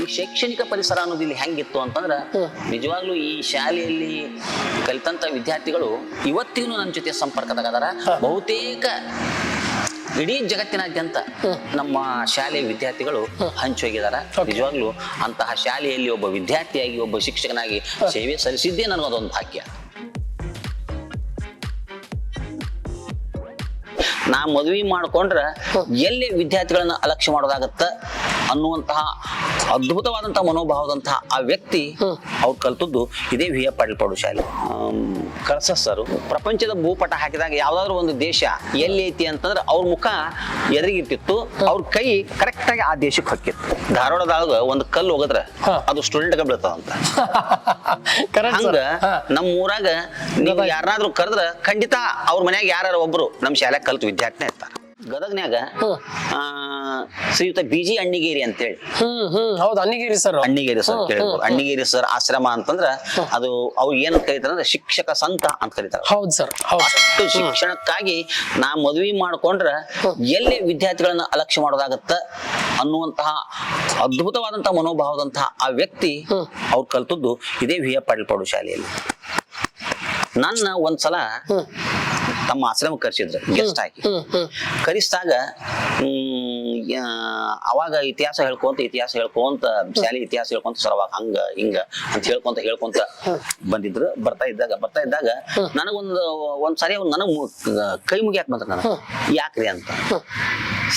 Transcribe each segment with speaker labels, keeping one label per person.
Speaker 1: ಈ ಶೈಕ್ಷಣಿಕ ಪರಿಸರ ಅನ್ನೋದು ಇಲ್ಲಿ ಹೆಂಗಿತ್ತು ಅಂತಂದ್ರೆ ನಿಜವಾಗ್ಲೂ ಈ ಶಾಲೆಯಲ್ಲಿ ಕಲಿತಂತ ವಿದ್ಯಾರ್ಥಿಗಳು ಇವತ್ತಿಗೂ ನನ್ನ ಜೊತೆ ಸಂಪರ್ಕದಾಗದಾರ ಬಹುತೇಕ ಇಡೀ ಜಗತ್ತಿನಾದ್ಯಂತ ನಮ್ಮ ಶಾಲೆಯ ವಿದ್ಯಾರ್ಥಿಗಳು ಹಂಚೋಗಿದಾರ. ನಿಜವಾಗ್ಲೂ ಅಂತಹ ಶಾಲೆಯಲ್ಲಿ ಒಬ್ಬ ವಿದ್ಯಾರ್ಥಿಯಾಗಿ ಒಬ್ಬ ಶಿಕ್ಷಕನಾಗಿ ಸೇವೆ ಸಲ್ಲಿಸಿದ್ದೇ ನನಗದೊಂದು ಭಾಗ್ಯ. ನಾ ಮದುವೆ ಮಾಡ್ಕೊಂಡ್ರ ಎಲ್ಲಿ ವಿದ್ಯಾರ್ಥಿಗಳನ್ನ ಅಲಕ್ಷ್ಯ ಮಾಡೋದಾಗತ್ತ? ಅನ್ನುವಂತಹ ಅದ್ಭುತವಾದಂತಹ ಮನೋಭಾವದಂತಹ ಆ ವ್ಯಕ್ತಿ ಅವ್ರು ಕಲ್ತದ್ದು ಇದೇ ವಿ ಎಫ್ ಪಾಟೀಲ್ ಪ್ರೌಢಶಾಲೆ. ಕಳ್ಸ ಸರ್ ಪ್ರಪಂಚದ ಭೂಪಟ ಹಾಕಿದಾಗ ಯಾವ್ದಾದ್ರು ಒಂದು ದೇಶ ಎಲ್ಲಿ ಐತಿ ಅಂತಂದ್ರೆ ಅವ್ರ ಮುಖ ಎದುರಿಗಿರ್ತಿತ್ತು ಅವ್ರ ಕೈ ಕರೆಕ್ಟ್ ಆಗಿ ಆ ದೇಶಕ್ಕೆ ಹೊಕ್ಕಿತ್ತು ಧಾರವಾಡದಾಗ ಒಂದು ಕಲ್ಲು ಹೋಗದ್ರ. ಅದು ಸ್ಟೂಡೆಂಟ್ಗೆ ಬೀಳ್ತದಂತ. ಹಂಗ ನಮ್ಮ ಊರಾಗ ನೀವು ಯಾರನ್ನಾದ್ರೂ ಕರೆದ್ರ ಖಂಡಿತ ಅವ್ರ ಮನ್ಯಾಗ ಯಾರು ಒಬ್ರು ನಮ್ಮ ಶಾಲೆ ಕಲ್ತು ವಿದ್ಯಾರ್ಥಿನೇ ಇರ್ತಾರ ಗದಗ್ನ್ಯಾಗ
Speaker 2: ಹ್ಮ್.
Speaker 1: ಆ, ಶ್ರೀಯುತ ಬಿಜಿ ಅಣ್ಣಿಗೇರಿ ಅಂತೇಳಿ.
Speaker 2: ಹ್ಮ್ ಹ್ಮ್. ಹೌದು ಅನ್ನಿಗಿರಿ ಸರ್
Speaker 1: ಅಣ್ಣಿಗೇರಿ ಸರ್ ಕೇಳಬಹುದು ಅಣ್ಣಿಗೇರಿ ಸರ್ ಆಶ್ರಮ ಅಂತಂದ್ರ ಅದು ಅವ್ರು ಏನ್ ಕರೀತಾರ ಅಂದ್ರೆ ಶಿಕ್ಷಕ ಸಂತ ಅಂತ ಕರೀತಾರ.
Speaker 2: ಹೌದು ಸರ್ ಹೌದು.
Speaker 1: ಅಷ್ಟು ಶಿಕ್ಷಣಕ್ಕಾಗಿ ನಾ ಮದುವೆ ಮಾಡ್ಕೊಂಡ್ರ ಎಲ್ಲಿ ವಿದ್ಯಾರ್ಥಿಗಳನ್ನ ಅಲಕ್ಷ್ಯ ಮಾಡೋದಾಗತ್ತ ಅನ್ನುವಂತಹ ಅದ್ಭುತವಾದಂತಹ ಮನೋಭಾವದಂತಹ ಆ ವ್ಯಕ್ತಿ ಅವ್ರು ಕಲ್ತದ್ದು ಇದೇ ವಿ ಎ ಪಾಟೀಲ್ ಪ್ರೌಢಶಾಲೆಯಲ್ಲಿ ನನ್ನ ಒಂದ್ಸಲ ತಮ್ಮ ಆಶ್ರಮ ಕರೆಸಿದ್ರು ಗೆಸ್ಟ್ ಆಗಿ. ಕರೆಸಿದಾಗ ಅವಾಗ ಇತಿಹಾಸ ಹೇಳ್ಕೊಂತ ಇತಿಹಾಸ ಹೇಳ್ಕೊಂತ ಶಾಲೆ ಇತಿಹಾಸ ಹೇಳ್ಕೊಂತ ಸರ್ ಅವಾಗ ಹಂಗ ಹಿಂಗ ಅಂತ ಹೇಳ್ಕೊಂತ ಹೇಳ್ಕೊಂತ ಬಂದಿದ್ರು. ಬರ್ತಾ ಇದ್ದಾಗ ಬರ್ತಾ ಇದ್ದಾಗ ನನಗೊಂದು ಒಂದ್ ಸರಿ ಅವ್ನು ನನಗ್ ಕೈ ಮುಗಿಯಾಕ ಬಂದ್ರ ನನಗೆ. ಯಾಕ್ರಿ ಅಂತ.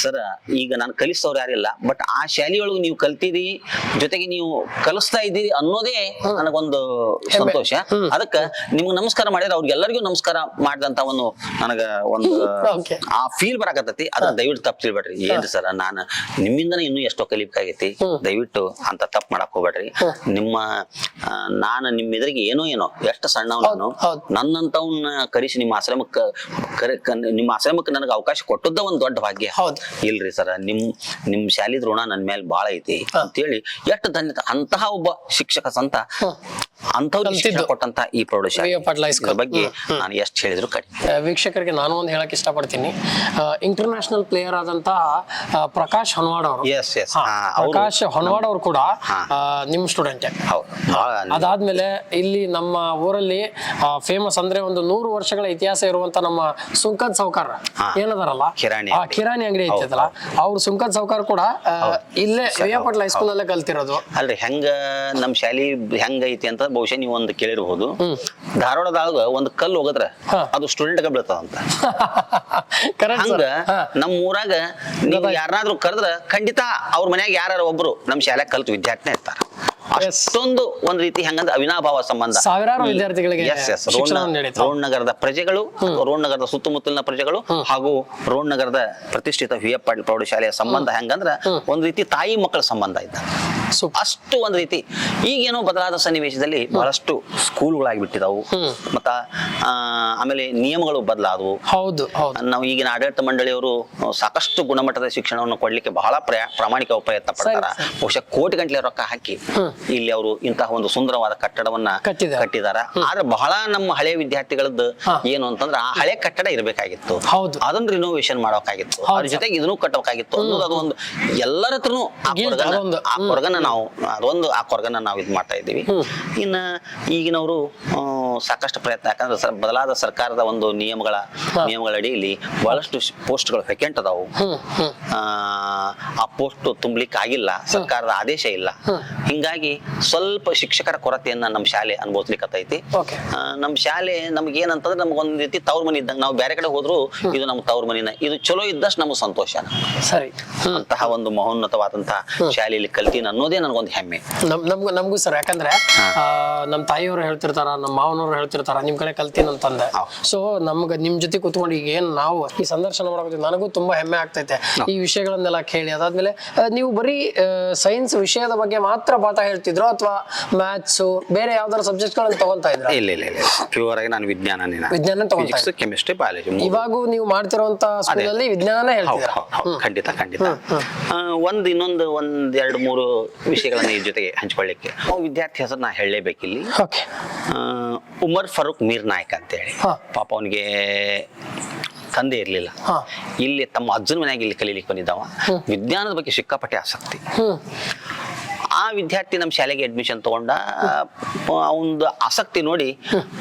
Speaker 1: ಸರ್ ಈಗ ನಾನು ಕಲಿಸೋರು ಯಾರಿಲ್ಲ ಬಟ್ ಆ ಶಾಲೆಯೊಳಗೆ ನೀವು ಕಲ್ತಿರಿ ಜೊತೆಗೆ ನೀವು ಕಲಿಸ್ತಾ ಇದ್ದೀರಿ ಅನ್ನೋದೇ ನನಗೊಂದು ಸಂತೋಷ. ಅದಕ್ಕ ನಿಮ್ಗೆ ನಮಸ್ಕಾರ ಮಾಡಿದ್ರೆ ಅವ್ರಿಗೆಲ್ಲರಿಗೂ ನಮಸ್ಕಾರ ಮಾಡಿದಂತ ಒಂದು ನನಗ ಒಂದು ಆ ಫೀಲ್ ಬರಾಕತ್ತೈತಿ. ಅದ್ರ ದಯವಿಟ್ಟು ತಪ್ಪು ತಿಳ್ಬೇಡ್ರಿ ಏನ್ರಿ ಸರ್ ನಾನು ನಿಮ್ಮಿಂದನೇ ಇನ್ನೂ ಎಷ್ಟೋ ಕಲಿಬೇಕಾಗೈತಿ. ದಯವಿಟ್ಟು ಅಂತ ತಪ್ಪು ಮಾಡಕ್ ಹೋಗ್ಬೇಡ್ರಿ. ನಿಮ್ಮ ನಾನು ನಿಮ್ಮ ಎದುರಿಗೆ ಏನೋ ಏನೋ ಎಷ್ಟು ಸಣ್ಣವನು ನಾನು ನನ್ನಂತವನ್ನ ಕರೆಸಿ ನಿಮ್ಮ ಆಶ್ರಮಕ್ಕೆ ನಿಮ್ಮ ಆಶ್ರಮಕ್ಕೆ ನನಗೆ ಅವಕಾಶ ಕೊಟ್ಟದ್ದ ಒಂದು ದೊಡ್ಡ ಭಾಗ್ಯ.
Speaker 2: ಹೌದು.
Speaker 1: ಇಲ್ರಿ ಸರ್ ನಿಮ್ ನಿಮ್ ಶಾಲಿದ ಋಣ ನನ್ ಮೇಲೆ ಬಾಳ ಐತಿ. ಅಂತೇಳಿ ಎಷ್ಟು ಧನ್ಯ ಅಂತಹ ಒಬ್ಬ ಶಿಕ್ಷಕ ಸಂತ. ಕೊಟ್ಟಂತ ಈ ಪ್ರೌಢಶಾಲೆ. ಬಗ್ಗೆ ನಾನು ಎಷ್ಟು ಹೇಳಿದ್ರು ಕಡಿಮೆ
Speaker 2: ವೀಕ್ಷಕರಿಗೆ ನಾನು ಒಂದು ಹೇಳಕ್ ಇಷ್ಟಪಡ್ತೀನಿ. ಇಂಟರ್ನ್ಯಾಷನಲ್ ಪ್ಲೇಯರ್ ಆದಂತಹ ಪ್ರಕಾಶ್ ಹೊನ್ವಾಡ್ ಅವರು.
Speaker 1: ಎಸ್ ಎಸ್
Speaker 2: ಪ್ರಕಾಶ್ ಹೊನ್ವಾಡ್ ಅವರು ಕೂಡ ನಿಮ್ಮ ನಿಮ್ ಸ್ಟೂಡೆಂಟ್ ಅದಾದ್ಮೇಲೆ ಇಲ್ಲಿ ನಮ್ಮ ಊರಲ್ಲಿ ಫೇಮಸ್ ಅಂದ್ರೆ ಒಂದು ನೂರು ವರ್ಷಗಳ ಇತಿಹಾಸ ಇರುವಂತ ನಮ್ಮ ಸುಂಕದ್ ಸಾವ್ಕಾರ
Speaker 1: ಹಾ.
Speaker 2: ಏನದಾರಲ್ಲ?
Speaker 1: ಕಿರಾಣಿ ಅಂಗಡಿ.
Speaker 2: ಕಿರಾಣಿ ಅಂಗಡಿ ಐತಿದ್ರ ಅವ್ರು ಸುಂಕದ್ ಸೌಕಾರ ಕೂಡ ಇಲ್ಲೇ ವಿಯಾಪಟ್ಲ ಹೈಸ್ಕೂಲ್ ಅಲ್ಲೇ ಕಲ್ತಿರೋದು.
Speaker 1: ಅಲ್ರಿ ಹೆಂಗ ನಮ್ ಶಾಲಿ ಹೆಂಗ ಐತಿ ಅಂತ ಬಹುಶಃ ನೀವು ಒಂದು ಕೇಳಿರ್ಬೋದು. ಧಾರವಾಡದಾಗ ಒಂದು ಕಲ್ಲು ಹೋಗದ್ರ. ಅದು ಸ್ಟೂಡೆಂಟ್ ಬೀಳ್ತದಂತ.
Speaker 2: ಕರೆಕ್ಟ್
Speaker 1: ಹಂಗ ನಮ್ಮ ಊರಾಗ ನೀವು ಯಾರನ್ನಾದ್ರೂ ಕರೆದ್ರೆ ಖಂಡಿತ ಅವ್ರ ಮನ್ಯಾಗ ಯಾರು ಒಬ್ರು ನಮ್ ಶಾಲೆ ಕಲ್ತು ವಿದ್ಯಾರ್ಥಿನೇ ಇರ್ತಾರ. ಅಷ್ಟೊಂದು ಒಂದ್ ರೀತಿ ಹೆಂಗಂದ್ರೆ ಅವಿನಾಭಾವ ಸಂಬಂಧ.
Speaker 2: ಸಾವಿರಾರು ವಿದ್ಯಾರ್ಥಿಗಳಿಗೆ.
Speaker 1: ರೋಣ- ನಗರದ ಪ್ರಜೆಗಳು ರೋಣ ನಗರದ ಸುತ್ತಮುತ್ತಲಿನ ಪ್ರಜೆಗಳು ಹಾಗೂ ರೋಣ ನಗರದ ಪ್ರತಿಷ್ಠಿತ ವಿ ಎಫ್ ಪಾಟೀಲ್ ಪ್ರೌಢಶಾಲೆಯ ಸಂಬಂಧ ಹೆಂಗಂದ್ರ ಒಂದ್ ರೀತಿ ತಾಯಿ ಮಕ್ಕಳ ಸಂಬಂಧ ಇದ್ದ.
Speaker 2: ಸೊ
Speaker 1: ಅಷ್ಟು ಒಂದ್ ರೀತಿ ಈಗೇನೋ ಬದಲಾದ ಸನ್ನಿವೇಶದಲ್ಲಿ ಬಹಳಷ್ಟು ಸ್ಕೂಲ್ಗಳಾಗಿ ಬಿಟ್ಟಿದಾವು. ಮತ್ತ ಆ, ಆಮೇಲೆ ನಿಯಮಗಳು ಬದಲಾದವು.
Speaker 2: ಹೌದು ಹೌದು.
Speaker 1: ನಾವು ಈಗಿನ ಆಡಳಿತ ಮಂಡಳಿಯವರು ಸಾಕಷ್ಟು ಗುಣಮಟ್ಟದ ಶಿಕ್ಷಣವನ್ನು ಕೊಡ್ಲಿಕ್ಕೆ ಬಹಳ ಪ್ರಯಾ- ಪ್ರಾಮಾಣಿಕ ಪ್ರಯತ್ನ ಪಡ್ತಾರ. ಬಹುಶಃ ಕೋಟಿ ಗಂಟಲೆ ರೊಕ್ಕ ಹಾಕಿ ಇಲ್ಲಿ ಅವರು ಇಂತಹ ಒಂದು ಸುಂದರವಾದ ಕಟ್ಟಡವನ್ನ
Speaker 2: ಕಟ್ಟಿದ್ದಾರೆ.
Speaker 1: ಕಟ್ಟಿದಾರ. ಆದ್ರೆ ಬಹಳ ನಮ್ಮ ಹಳೆ ವಿದ್ಯಾರ್ಥಿಗಳದ್ದು ಏನು ಅಂತಂದ್ರೆ ಆ ಹಳೆ ಕಟ್ಟಡ ಇರಬೇಕಾಗಿತ್ತು.
Speaker 2: ಹೌದು.
Speaker 1: ಅದನ್ನ ರಿನೋವೇಷನ್ ಮಾಡಬೇಕಾಗಿತ್ತು
Speaker 2: ಅವ್ರ
Speaker 1: ಅದ್ರ ಜೊತೆಗೆ ಇದನ್ನು ಕಟ್ಟಬೇಕಾಗಿತ್ತು ಅನ್ನೋದು ಅದೊಂದು ಎಲ್ಲರ ಹತ್ರನು ಆ ಕೊರಗನ್ನ ನಾವು ಅದೊಂದು ಆ ಕೊರಗನ್ನ ನಾವು ಇದು ಮಾಡ್ತಾ ಇದ್ದೀವಿ. ಇನ್ನ ಈಗಿನವರು ಸಾಕಷ್ಟು ಪ್ರಯತ್ನ. ಯಾಕಂದ್ರೆ ಬದಲಾದ ಸರ್ಕಾರದ ಒಂದು ನಿಯಮಗಳ ನಿಯಮಗಳ ಅಡಿಯಲ್ಲಿ ಬಹಳಷ್ಟು ಪೋಸ್ಟ್ಗಳು ವೆಕೆಂಟ್ ಅದಾವು. ಆ, ಆ ಪೋಸ್ಟ್ ತುಂಬಲಿಕ್ಕೆ ಆಗಿಲ್ಲ ಸರ್ಕಾರದ ಆದೇಶ ಇಲ್ಲ. ಹಿಂಗಾಗಿ ಸ್ವಲ್ಪ ಶಿಕ್ಷಕರ ಕೊರತೆಯನ್ನ ನಮ್ಮ ಶಾಲೆ ಅನುಭವಿಸ್ಲಿಕ್ಕತ್ತೈತಿ ನಮ್ಮ ಶಾಲೆ ನಮ್ಗೆ ಏನಂತಂದ್ರೆ ನಮ್ಗೆ ಒಂದ್ ರೀತಿ ತವ್ರ ಮನಿ ಇದ್ದಂಗೆ ನಾವು ಬೇರೆ ಕಡೆ ಹೋದ್ರು ಇದು ನಮ್ಮ ತವ್ರ ಮನಿನ. ಇದು ಚಲೋ ಇದ್ದಷ್ಟು ನಮ್ಗೆ ಸಂತೋಷ.
Speaker 2: ಸರಿ.
Speaker 1: ಅಂತಹ ಒಂದು ಮಹೋನ್ನತವಾದಂತಹ ಶಾಲೆಯಲ್ಲಿ ಕಲ್ತೀನಿ ಅನ್ನೋದೇ ನನಗೊಂದು ಹೆಮ್ಮೆ.
Speaker 2: ನಮ್ ನಮ್ಗೂ ಸರ್ ಯಾಕಂದ್ರೆ ನಮ್ಮ ನಮ್ ತಾಯಿಯವರು ಹೇಳ್ತಿರ್ತಾರ ನಮ್ಮ ಮಾವನವ್ರು ಹೇಳ್ತಿರ್ತಾರ ನಿಮ್ ಕಡೆ ಕಲ್ತೀನಿ ಅಂತಂದೆ. ಸೊ ನಮ್ಗ ನಿಮ್ ಜೊತೆ ಕುತ್ಕೊಂಡು ಈಗ ಏನ್ ನಾವು ಈ ಸಂದರ್ಶನ ಮಾಡೋದು ನನಗೂ ತುಂಬಾ ಹೆಮ್ಮೆ ಆಗ್ತೈತೆ. ಈ ವಿಷಯಗಳನ್ನೆಲ್ಲ ಕೇಳಿ ಅದಾದ್ಮೇಲೆ ನೀವು ಬರೀ ಸೈನ್ಸ್ ವಿಷಯದ ಬಗ್ಗೆ ಮಾತ್ರ ಪಾಠ ಹೇಳ್ತಿದ್ರು ಅಥವಾ ಮ್ಯಾಥ್ಸ್ ಬೇರೆ ಯಾವ್ದಾರ ಸಬ್ಜೆಕ್ಟ್ ಗಳನ್ನ ತಗೊಂತಾ ಇದ್ರ?
Speaker 1: ಇಲ್ಲ ಇಲ್ಲ ಇಲ್ಲ. ಪ್ಯೂರ್ ಆಗಿ ನಾನು ವಿಜ್ಞಾನ
Speaker 2: ವಿಜ್ಞಾನ
Speaker 1: ಕೆಮಿಸ್ಟ್ರಿ ಬಯಾಲಜಿ
Speaker 2: ಇವಾಗೂ ನೀವು ಮಾಡ್ತಿರುವಂತ ಸ್ಕೂಲಲ್ಲಿ ವಿಜ್ಞಾನ ಹೇಳ್ತೀರಾ
Speaker 1: ಖಂಡಿತ ಖಂಡಿತ. ಒಂದ್ ಇನ್ನೊಂದು ಒಂದ್ ಎರಡು ಮೂರು ವಿಷಯಗಳನ್ನ ಈ ಜೊತೆಗೆ ಹಂಚ್ಕೊಳ್ಳಿಕ್ಕೆ. ವಿದ್ಯಾರ್ಥಿ ಹೆಸರು ನಾ ಹೇಳಲೇಬೇಕಿಲ್ಲಿ.
Speaker 2: ಓಕೆ
Speaker 1: ಉಮರ್ ಫರೂಕ್ ಮೀರ್ ನಾಯಕ್ ಅಂತೇಳಿ. ಪಾಪ ಅವನಿಗೆ ತಂದೆ ಇರ್ಲಿಲ್ಲ. ಇಲ್ಲಿ ತಮ್ಮ ಅಜ್ಜನ ಮನೆಯಾಗ ಇಲ್ಲಿ ಕಲೀಲಿಕ್ಕೆ ಬಂದಿದ್ದಾವ. ವಿಜ್ಞಾನದ ಬಗ್ಗೆ ಸಿಕ್ಕಾಪಟ್ಟೆ ಆಸಕ್ತಿ. ಆ ವಿದ್ಯಾರ್ಥಿ ನಮ್ಮ ಶಾಲೆಗೆ ಅಡ್ಮಿಷನ್ ತಗೊಂಡ ಅವಂದು ಆಸಕ್ತಿ ನೋಡಿ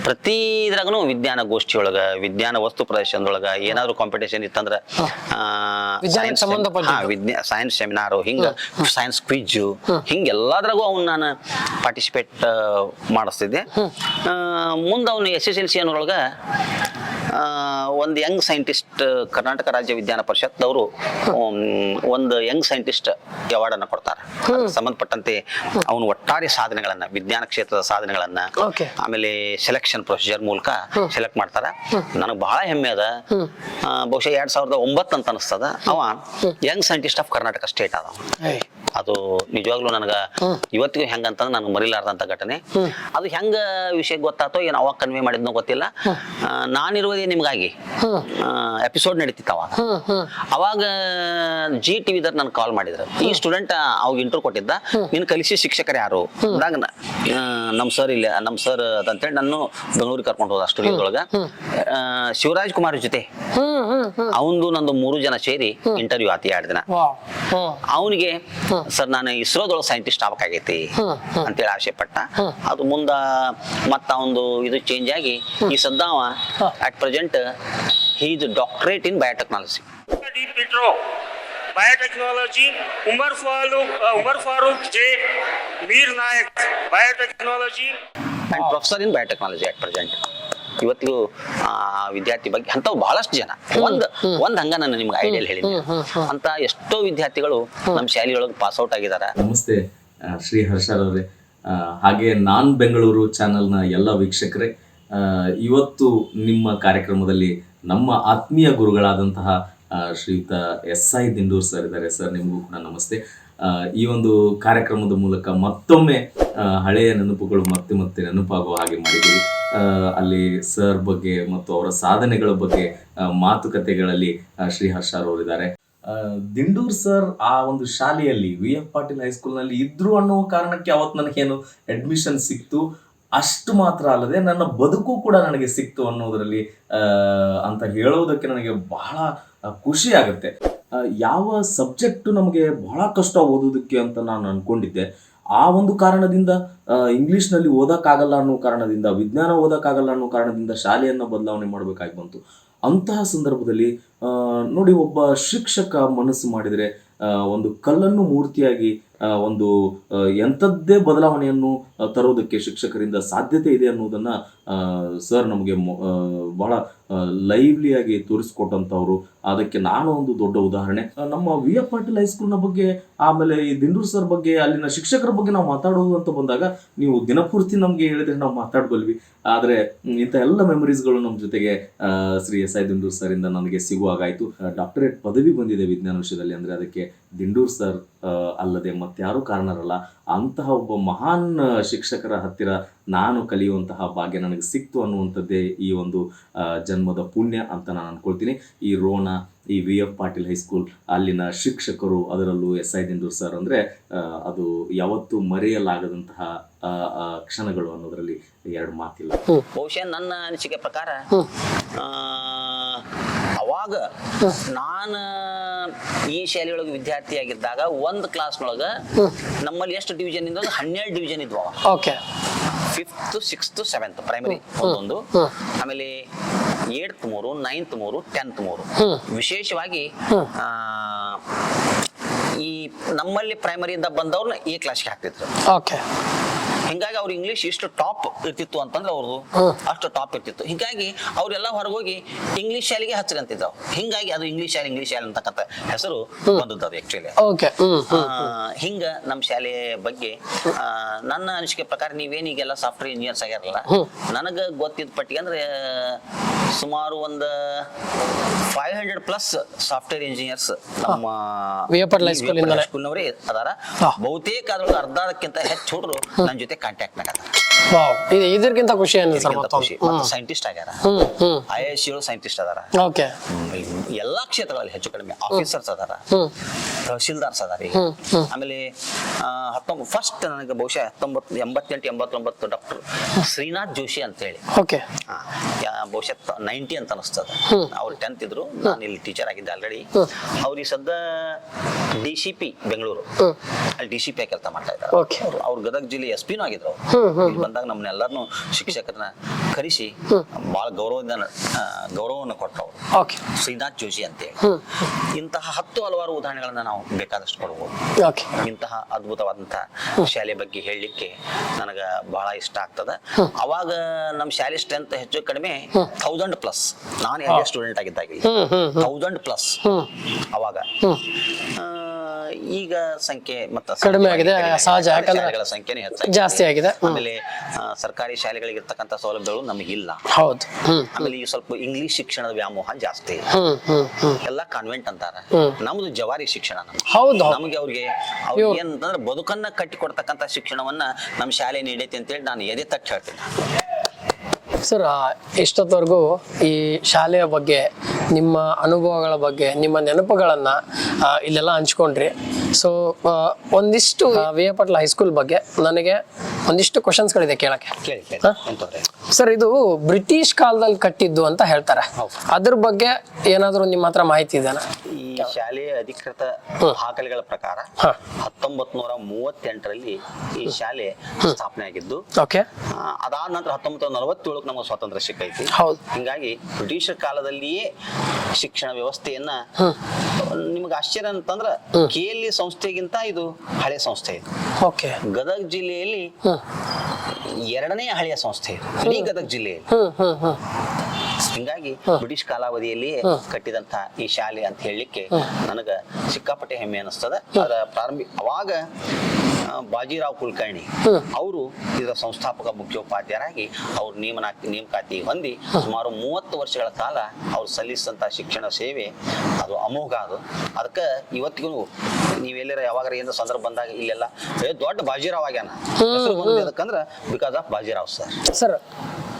Speaker 1: ಪ್ರತಿ ಇದ್ರಾಗನು ವಿಜ್ಞಾನ ಗೋಷ್ಠಿಯೊಳಗ ವಿಜ್ಞಾನ ವಸ್ತು ಪ್ರದರ್ಶನದೊಳಗ ಏನಾದ್ರು ಕಾಂಪಿಟೇಷನ್ ಇತ್ತಂದ್ರ ಸೈನ್ಸ್ ಸೆಮಿನಾರು ಹಿಂಗ ಸೈನ್ಸ್ ಕ್ವಿಜ್ ಹಿಂಗ ಎಲ್ಲದ್ರಾಗೂ ಅವ್ನು ನಾನು ಪಾರ್ಟಿಸಿಪೇಟ್ ಮಾಡಿಸ್ತಿದ್ದೆ. ಮುಂದೆ ಅವನು ಎಸ್ ಎಸ್ ಎಲ್ ಸಿ ಅನ್ನೋರೊಳಗ ಒಂದು ಯಂಗ್ ಸೈಂಟಿಸ್ಟ್ ಕರ್ನಾಟಕ ರಾಜ್ಯ ವಿಜ್ಞಾನ ಪರಿಷತ್ದವರು ಒಂದು ಯಂಗ್ ಸೈಂಟಿಸ್ಟ್ ಅವಾರ್ಡ್ ಅನ್ನ ಕೊಡ್ತಾರೆ. ಸಂಬಂಧಪಟ್ಟಂತೆ ಅವನು ಒಟ್ಟಾರೆ ಸಾಧನೆಗಳನ್ನ ವಿಜ್ಞಾನ ಕ್ಷೇತ್ರದ ಸಾಧನೆಗಳನ್ನ. ಆಮೇಲೆ ಸೆಲೆಕ್ಷನ್ ಪ್ರೊಸೀಜರ್ ಮೂಲಕ ಸೆಲೆಕ್ಟ್ ಮಾಡ್ತಾರ. ನನಗೆ ಬಹಳ ಹೆಮ್ಮೆ ಅದ. ಬಹುಶಃ ಎರಡ್ ಸಾವಿರದ ಒಂಬತ್ತು ಅಂತ ಅನಿಸ್ತದ. ಅವ young scientist of Karnataka state ಅದ. ಅದು ನಿಜವಾಗ್ಲೂ ನನಗ ಇವತ್ತಿಗೂ ಹೆಂಗಂತಂದ್ರೆ ನನಗೆ ಮರಿಲಾರ್ದಂತ ಘಟನೆ. ಅದು ಹೆಂಗ ವಿಷಯ ಗೊತ್ತಾತೋ ಏನು ಅವಾಗ ಕನ್ವೆ ಮಾಡಿದ್ನೋ ಗೊತ್ತಿಲ್ಲ. ಆ, ನಾನಿರುವುದೇ ನಿಮ್ಗಾಗಿ. ಎಪಿಸೋಡ್ ನಡೀತಿತ್ತು ಅವಾಗ ಅವಾಗ ಜಿ ಟಿವಿದರ್ ನನ್ ಕಾಲ್ ಮಾಡಿದ್ರು. ಈ ಸ್ಟೂಡೆಂಟ್ ಅವಾಗ ಇಂಟರ್ ಕೊಟ್ಟಿದ್ದ. ನಿನ್ ಕಲಿಸಿ ಶಿಕ್ಷಕರು ಯಾರು? ಅಂದಾಗ ನಮ್ ಸರ್ ಇಲ್ಲ ನಮ್ ಸರ್ ಅಂತೇಳಿ ನಾನು ಬೆಂಗಳೂರಿಗೆ ಕರ್ಕೊಂಡು ಹೋದ ಸ್ಟುಡಿಯೋದೊಳಗ ಶಿವರಾಜ್ ಕುಮಾರ್ ಜೊತೆ. ಅವಂದು ನಂದು ಮೂರು ಜನ ಸೇರಿ ಇಂಟರ್ವ್ಯೂ ಆತಿ ಎರಡು ದಿನ. ಅವನಿಗೆ ಸರ್ ನಾನು ಇಸ್ರೋದೊಳಗೆ ಸೈಂಟಿಸ್ಟ್ ಆಗ್ಬೇಕಾಗೈತಿ. ಅಂತೇಳಿ ಆಸೆ ಪಟ್ಟ ಅದು ಮುಂದ ಮತ್ತ ಒಂದು ಇದು ಚೇಂಜ್ ಆಗಿ ಈ ಸದ್ದಾವ at present he is doctorate in biotechnology
Speaker 3: biotechnology Umar Farooq Umar Farooq J Mir Nayak biotechnology
Speaker 1: and professor in biotechnology at present ಇವತ್ತು ವಿದ್ಯಾರ್ಥಿ ಬಗ್ಗೆ ಅಂತ ಬಹಳಷ್ಟು ಜನ. ಒಂದ್ ಒಂದ್ ಹಂಗ ನಾನು ನಿಮ್ಗೆ ಐಡಿಯಲ್ ಹೇಳಿದ್ದೆ. ಅಂತ ಎಷ್ಟೋ ವಿದ್ಯಾರ್ಥಿಗಳು ನಮ್ಮ ಶಾಲೆಯೊಳಗೆ ಪಾಸ್ ಔಟ್ ಆಗಿದ್ದಾರೆ
Speaker 4: ನಮಸ್ತೆ ಶ್ರೀ ಹರ್ಷರವರೇ ಹಾಗೆ ನಾನ್ ಬೆಂಗಳೂರು ಚಾನೆಲ್ನ ಎಲ್ಲ ವೀಕ್ಷಕರೇ ಇವತ್ತು ನಿಮ್ಮ ಕಾರ್ಯಕ್ರಮದಲ್ಲಿ ನಮ್ಮ ಆತ್ಮೀಯ ಗುರುಗಳಾದಂತಹ ಶ್ರೀಯುತ ಎಸ್ ಐ ದಿಂಡೂರ್ ಸರ್ ಇದ್ದಾರೆ. ಸರ್ ನಿಮಗೂ ಕೂಡ ನಮಸ್ತೆ. ಈ ಒಂದು ಕಾರ್ಯಕ್ರಮದ ಮೂಲಕ ಮತ್ತೊಮ್ಮೆ ಹಳೆಯ ನೆನಪುಗಳು ಮತ್ತೆ ಮತ್ತೆ ನೆನಪಾಗುವ ಹಾಗೆ ಮಾಡಿದ್ದೀವಿ ಅಲ್ಲಿ ಸರ್ ಬಗ್ಗೆ ಮತ್ತು ಅವರ ಸಾಧನೆಗಳ ಬಗ್ಗೆ ಮಾತುಕತೆಗಳಲ್ಲಿ ಶ್ರೀ ಹರ್ಷರ್ ಅವರಿದ್ದಾರೆ ಆ, ದಿಂಡೂರ್ ಸರ್ ಆ ಒಂದು ಶಾಲೆಯಲ್ಲಿ ವಿ ಎಫ್ ಪಾಟೀಲ್ ಹೈಸ್ಕೂಲ್ನಲ್ಲಿ ಇದ್ರು ಅನ್ನೋ ಕಾರಣಕ್ಕೆ ಅವತ್ತು ನನಗೇನು ಅಡ್ಮಿಷನ್ ಸಿಕ್ತು. ಅಷ್ಟು ಮಾತ್ರ ಅಲ್ಲದೆ ನನ್ನ ಬದುಕು ಕೂಡ ನನಗೆ ಸಿಕ್ತು ಅನ್ನೋದರಲ್ಲಿ ಅಂತ ಹೇಳೋದಕ್ಕೆ ನನಗೆ ಬಹಳ ಖುಷಿ ಆಗುತ್ತೆ. ಯಾವ ಸಬ್ಜೆಕ್ಟು ನಮಗೆ ಬಹಳ ಕಷ್ಟ ಓದೋದಕ್ಕೆ ಅಂತ ನಾನು ಅನ್ಕೊಂಡಿದ್ದೆ. ಆ ಒಂದು ಕಾರಣದಿಂದ ಇಂಗ್ಲೀಷ್ನಲ್ಲಿ ಓದೋಕ್ಕಾಗಲ್ಲ ಅನ್ನೋ ಕಾರಣದಿಂದ, ವಿಜ್ಞಾನ ಓದೋಕ್ಕಾಗಲ್ಲ ಅನ್ನೋ ಕಾರಣದಿಂದ ಶಾಲೆಯನ್ನು ಬದಲಾವಣೆ ಮಾಡಬೇಕಾಗಿ ಬಂತು. ಅಂತಹ ಸಂದರ್ಭದಲ್ಲಿ ನೋಡಿ ಒಬ್ಬ ಶಿಕ್ಷಕ ಮನಸ್ಸು ಮಾಡಿದರೆ ಒಂದು ಕಲ್ಲನ್ನು ಮೂರ್ತಿಯಾಗಿ ಒಂದು ಎಂಥದ್ದೇ ಬದಲಾವಣೆಯನ್ನು ತರುವುದಕ್ಕೆ ಶಿಕ್ಷಕರಿಂದ ಸಾಧ್ಯತೆ ಇದೆ ಅನ್ನೋದನ್ನು ಸರ್ ನಮಗೆ ಬಹಳ ಲೈವ್ಲಿಯಾಗಿ ತೋರಿಸ್ಕೊಟ್ಟಂಥವ್ರು ಅದಕ್ಕೆ ನಾನು ಒಂದು ದೊಡ್ಡ ಉದಾಹರಣೆ. ನಮ್ಮ ವಿ ಎಫ್ ಪಾಟೀಲ್ ಹೈಸ್ಕೂಲ್ನ ಬಗ್ಗೆ, ಆಮೇಲೆ ಈ ದಿಂಡೂರ್ ಸರ್ ಬಗ್ಗೆ, ಅಲ್ಲಿನ ಶಿಕ್ಷಕರ ಬಗ್ಗೆ ನಾವು ಮಾತಾಡೋದು ಅಂತ ಬಂದಾಗ, ನೀವು ದಿನಪೂರ್ತಿ ನಮಗೆ ಹೇಳಿದ್ರೆ ನಾವು ಮಾತಾಡಬಲ್ವಿ. ಆದರೆ ಇಂಥ ಎಲ್ಲ ಮೆಮೊರೀಸ್ಗಳು ನಮ್ಮ ಜೊತೆಗೆ Shri S I Dindur sir ಇಂದ ನನಗೆ ಸಿಗುವಾಗಾಯಿತು. ಡಾಕ್ಟರೇಟ್ ಪದವಿ ಬಂದಿದೆ ವಿಜ್ಞಾನ ವಿಷಯದಲ್ಲಿ. ಅಂದರೆ ಅದಕ್ಕೆ ದಿಂಡೂರ್ ಸರ್ ಅಲ್ಲದೆ ಮತ್ತಾರೂ ಕಾರಣರಲ್ಲ. ಅಂತಹ ಒಬ್ಬ ಮಹಾನ್ ಶಿಕ್ಷಕರ ಹತ್ತಿರ ನಾನು ಕಲಿಯುವಂತಹ ಭಾಗ್ಯ ನನಗೆ ಸಿಕ್ತು ಅನ್ನುವಂಥದ್ದೇ ಈ ಒಂದು ಜನ್ಮದ ಪುಣ್ಯ ಅಂತ ನಾನು ಅಂದ್ಕೊಳ್ತೀನಿ ಈ ರೋಣ ಈ ವಿ ಎಫ್ ಪಾಟೀಲ್ ಹೈಸ್ಕೂಲ್ ಅಲ್ಲಿನ ಶಿಕ್ಷಕರು ಅದರಲ್ಲೂ ಎಸ್ ಐ ದಿಂದೂರ್ ಸರ್ ಅಂದರೆ ಅದು ಯಾವತ್ತೂ ಮರೆಯಲಾಗದಂತಹ ಕ್ಷಣಗಳು ಅನ್ನೋದರಲ್ಲಿ ಎರಡು ಮಾತಿಲ್ಲ.
Speaker 1: ಬಹುಶಃ ನನ್ನ ಅನಿಸಿಕೆ ಪ್ರಕಾರ ಆ, ಅವಾಗ ನಾನು ಈ ಶಾಲೆಯೊಳಗೆ ವಿದ್ಯಾರ್ಥಿಯಾಗಿದ್ದಾಗ ಒಂದು ಕ್ಲಾಸ್ನೊಳಗ ನಮ್ಮಲ್ಲಿ ಎಷ್ಟು ಡಿವಿಷನ್ ಇಂದ ಹನ್ನೆರಡು ಡಿವಿಷನ್ ಇದ್ವು.
Speaker 2: Okay
Speaker 1: fifth sixth seventh primary ಒಂದೊಂದು. ಆಮೇಲೆ ಏಟ್ತ್ ಮೂರು ನೈನ್ತ್ ಮೂರು ಟೆಂತ್ ಮೂರು. ವಿಶೇಷವಾಗಿ ಈ ನಮ್ಮಲ್ಲಿ ಪ್ರೈಮರಿಯಿಂದ ಬಂದವ್ರನ್ನ ಈ ಕ್ಲಾಸ್ಗೆ ಹಾಕ್ತಿದ್ರು.
Speaker 2: ಓಕೆ
Speaker 1: ಹಿಂಗಾಗಿ ಅವ್ರ ಇಂಗ್ಲಿಷ್ ಇಷ್ಟು ಟಾಪ್ ಇರ್ತಿತ್ತು ಅಂತಂದ್ರೆ ಅವ್ರದ್ದು ಅಷ್ಟು ಟಾಪ್ ಇರ್ತಿತ್ತು. ಹಿಂಗಾಗಿ ಅವರೆಲ್ಲ ಹೊರಗೋಗಿ ಇಂಗ್ಲಿಷ್ ಶಾಲೆಗೆ ಹಚ್ಚರಂತಿದ್ರು ಹಿಂಗಾಗಿ ಅದು ಇಂಗ್ಲಿಷ್ ಶಾಲೆ ಇಂಗ್ಲಿಷ್ ಶಾಲೆ ಅಂತಕ್ಕಂಥ ಹೆಸರು ಬಂದದ್ದು ಆಕ್ಚುಲಿ ಹಿಂಗ ನಮ್ಮ ಶಾಲೆ ಬಗ್ಗೆ ನನ್ನ ಅನಿಸಿಕೆ ಪ್ರಕಾರ ನೀವೇನ್ ಈಗೆಲ್ಲ ಸಾಫ್ಟ್ವೇರ್ ಇಂಜಿನಿಯರ್ಸ್ ಆಗ್ಯಾರಲ್ಲ ನನಗ ಗೊತ್ತಿದ್ದ ಪಟ್ಟಿಗೆ ಅಂದ್ರೆ ಸುಮಾರು ಒಂದ five hundred plus software engineers ನಮ್ಮ. ಸ್ಕೂಲ್ನವರೇ ಅದಾರ. ಬಹುತೇಕ ಅದ್ರೊಳಗೆ ಅರ್ಧಕ್ಕಿಂತ ಹೆಚ್ಚು ಹುಡುಗರು ನನ್ನ ಜೊತೆ कांटेक्ट में
Speaker 2: रहता ಇದು ಇದಕ್ಕಿಂತ ಖುಷಿ ಏನಿಲ್ಲ ಸರ್
Speaker 1: ಇದಕ್ಕಿಂತ ಖುಷಿ.
Speaker 2: ಮತ್ತೊಂದು
Speaker 1: ಸೈಂಟಿಸ್ಟ್ ಆಗ್ಯಾರ. ಐ ಎಸ್ ಸಿ ಸೈಂಟಿಸ್ಟ್ ಅದಾರ.
Speaker 2: ಓಕೆ
Speaker 1: ಎಲ್ಲಾ ಕ್ಷೇತ್ರಗಳಲ್ಲಿ ಹೆಚ್ಚು ಕಡಿಮೆ ಆಫೀಸರ್ಸ್ ಅದಾರ.
Speaker 2: ಹ್ಮ್.
Speaker 1: ತಹಶೀಲ್ದಾರ್ಸ್ ಅದಾರ. ಆಮೇಲೆ ಹತ್ತೊಂಬತ್ತು ಫಸ್ಟ್ ನನಗೆ ಬಹುಶಃ ಹತ್ತೊಂಬತ್ತು ಎಂಬತ್ತೆಂಟು ಎಂಬತ್ತೊಂಬತ್ತು ಡಾಕ್ಟರ್ ಶ್ರೀನಾಥ್ ಜೋಶಿ ಅಂತೇಳಿ.
Speaker 2: ಓಕೆ
Speaker 1: ಬಹುಶಃ ನೈಂಟಿ ಅಂತ ಅನಿಸ್ತದ. ಅವ್ರು ಟೆಂತ್ ಇದ್ರು. ನಾನು ಇಲ್ಲಿ ಟೀಚರ್ ಆಗಿದ್ದೆ ಆಲ್ರೆಡಿ
Speaker 2: ಅವ್ರು
Speaker 1: ಅವ್ರಿಗೆ ಸದ್ದ ಡಿ ಸಿ ಪಿ ಬೆಂಗಳೂರು. ಅಲ್ಲಿ ಡಿ ಸಿ ಪಿ ಕೆಲಸ ಮಾಡ್ತಾ ಇದ್ದಾರೆ. ಅವ್ರು ಅವ್ರು ಗದಗ ಜಿಲ್ಲೆ ಎಸ್ ಪಿನೂ ಆಗಿದ್ರು ಬಂದ ಬಂದಾಗ ನಮ್ಮನ್ನೆಲ್ಲರನ್ನು ಶಿಕ್ಷಕರನ್ನ ಕರೆಸಿ ಬಹಳ ಗೌರವದಿಂದ ಗೌರವವನ್ನು ಕೊಟ್ಟರು
Speaker 2: ಓಕೆ.
Speaker 1: ಶ್ರೀನಾಥ್ ಜೋಶಿ ಅಂತೇಳಿ. ಇಂತಹ ಹತ್ತು ಹಲವಾರು ಉದಾಹರಣೆಗಳನ್ನ ನಾವು ಬೇಕಾದಷ್ಟು
Speaker 2: ಕೊಡಬಹುದು
Speaker 1: ಇಂತಹ ಅದ್ಭುತವಾದಂತಹ ಶಾಲೆ ಬಗ್ಗೆ ಹೇಳಲಿಕ್ಕೆ ನನಗ ಬಹಳ ಇಷ್ಟ ಆಗ್ತದ. ಅವಾಗ ನಮ್ಮ ಶಾಲೆ ಸ್ಟ್ರೆಂತ್ ಹೆಚ್ಚು ಕಡಿಮೆ ಥೌಸಂಡ್ ಪ್ಲಸ್ ನಾನು ಎಲ್ಲ ಸ್ಟೂಡೆಂಟ್ ಆಗಿದ್ದಾಗ ಥೌಸಂಡ್ ಪ್ಲಸ್ ಅವಾಗ. ಈಗ ಸಂಖ್ಯೆ ಮತ್ತೆ
Speaker 2: ಕಡಿಮೆ ಆಗಿದೆ, ಸಹಜ, ಯಾಕಂದ್ರೆ
Speaker 1: ಸಂಖ್ಯೆನೇ ಹೆಚ್ಚಾಗಿದೆ.
Speaker 2: ಜಾಸ್ತಿ ಆಗಿದೆ.
Speaker 1: ಆಮೇಲೆ ಆ, ಸರ್ಕಾರಿ ಶಾಲೆಗಳಿಗೆ ಇರ್ತಕ್ಕಂಥ ಸೌಲಭ್ಯಗಳು ನಮಗಿಲ್ಲ
Speaker 2: ಹೌದು. ಹ್ಮ್.
Speaker 1: ಆಮೇಲೆ ಈ ಸ್ವಲ್ಪ ಇಂಗ್ಲಿಷ್ ಶಿಕ್ಷಣದ ವ್ಯಾಮೋಹ ಜಾಸ್ತಿ
Speaker 2: ಹ್ಮ್ ಹ್ಮ್ ಹ್ಮ್.
Speaker 1: ಎಲ್ಲ ಕಾನ್ವೆಂಟ್ ಅಂತಾರ. ನಮ್ದು ಜವಾರಿ ಶಿಕ್ಷಣ ನಮ್ದು.
Speaker 2: ಹೌದು. ಹೌದು
Speaker 1: ನಮಗೆ ಅವ್ರಿಗೆ ಅವ್ರಿಗೆ ಏನಂತಂದ್ರೆ ಬದುಕನ್ನ ಕಟ್ಟಿಕೊಡ್ತಕ್ಕಂಥ ಶಿಕ್ಷಣವನ್ನ ನಮ್ಮ ಶಾಲೆ ನೀಡೈತಿ ಅಂತೇಳಿ ನಾನು ಎದೆ ತಟ್ಟು ಹೇಳ್ತೀನಿ.
Speaker 2: ಸರ್ ಇಷ್ಟೊತ್ತವರೆಗೂ ಈ ಶಾಲೆಯ ಬಗ್ಗೆ ನಿಮ್ಮ ಅನುಭವಗಳ ಬಗ್ಗೆ ನಿಮ್ಮ ನೆನಪುಗಳನ್ನು ಇಲ್ಲೆಲ್ಲ ಹಂಚ್ಕೊಂಡ್ರಿ. ಸೊ ಒಂದಿಷ್ಟು ವಿಯಪಟ್ಲ ಹೈಸ್ಕೂಲ್ ಬಗ್ಗೆ ನನಗೆ ಒಂದಿಷ್ಟು ಕ್ವಶನ್ಸ್ಗಳಿದೆ ಕೇಳಕ್ಕೆ? ಸರ್ ಇದು ಬ್ರಿಟಿಷ್ ಕಾಲದಲ್ಲಿ ಕಟ್ಟಿದ್ದು ಅಂತ ಹೇಳ್ತಾರೆ. ಅದ್ರ ಬಗ್ಗೆ ಏನಾದರೂ ನಿಮ್ಮ ಹತ್ರ ಮಾಹಿತಿ ಇದೇನಾ
Speaker 1: ಈ ಶಾಲೆಯ ಅಧಿಕೃತ. ದಾಖಲೆಗಳ ಪ್ರಕಾರ. ಹತ್ತೊಂಬತ್ ನೂರ ಮೂವತ್ತೆಂಟರಲ್ಲಿ ಈ ಶಾಲೆ ಸ್ಥಾಪನೆ ಆಗಿದ್ದು ಅದಾದ ನಂತರ ಹತ್ತೊಂಬತ್ತು ನಲವತ್ತೇಳಕ್ಕೆ ನಮಗೆ ಸ್ವಾತಂತ್ರ್ಯ ಸಿಕ್ಕೈತಿ.
Speaker 2: ಹೌದು.
Speaker 1: ಹಿಂಗಾಗಿ ಬ್ರಿಟಿಷರ ಕಾಲದಲ್ಲಿಯೇ ಶಿಕ್ಷಣ ವ್ಯವಸ್ಥೆಯನ್ನ ನಿಮ್ಗೆ ಆಶ್ಚರ್ಯ ಅಂತಂದ್ರ ಕೆ ಎಲ್ ಇ ಸಂಸ್ಥೆಗಿಂತ ಇದು ಹಳೆ ಸಂಸ್ಥೆ ಇದು.
Speaker 2: ಓಕೆ.
Speaker 1: ಗದಗ ಜಿಲ್ಲೆಯಲ್ಲಿ ಎರಡನೇ ಹಳೆಯ ಸಂಸ್ಥೆ ಇದು. ಇಡೀ ಗದಗ ಜಿಲ್ಲೆಯಲ್ಲಿ. ಹಿಂಗಾಗಿ ಬ್ರಿಟಿಷ್ ಕಾಲಾವಧಿಯಲ್ಲಿ ಕಟ್ಟಿದಂತ ಈ ಶಾಲೆ ಅಂತ ಹೇಳಲಿಕ್ಕೆ ನನಗ ಸಿಕ್ಕಾಪಟ್ಟೆ ಹೆಮ್ಮೆ ಅನಿಸ್ತದ. ಅದರ ಪ್ರಾರಂಭಿ ಅವಾಗ ಬಾಜಿರಾವ್ ಕುಲಕರ್ಣಿ ಅವರು ಇದರ ಸಂಸ್ಥಾಪಕ ಮುಖ್ಯೋಪಾಧ್ಯಾಯರಾಗಿ ಅವ್ರ ನೇಮನ ನೇಮಕಾತಿ ಹೊಂದಿ ಸುಮಾರು ಮೂವತ್ತು ವರ್ಷಗಳ ಕಾಲ ಅವ್ರು ಸಲ್ಲಿಸಿದಂತ ಶಿಕ್ಷಣ ಸೇವೆ ಅದು ಅಮೋಘ ಅದು. ಅದಕ್ಕೆ ಇವತ್ತಿಗೂ ನೀವೆಲ್ಲರ ಯಾವಾಗ ಏನೋ ಸಂದರ್ಭ ಬಂದಾಗ ಇಲ್ಲೆಲ್ಲ ದೊಡ್ಡ ಬಾಜಿರಾವ್ ಆಗ್ಯಾನ. ಅದಕ್ಕಂದ್ರ because of Bajirao sir.
Speaker 2: Sir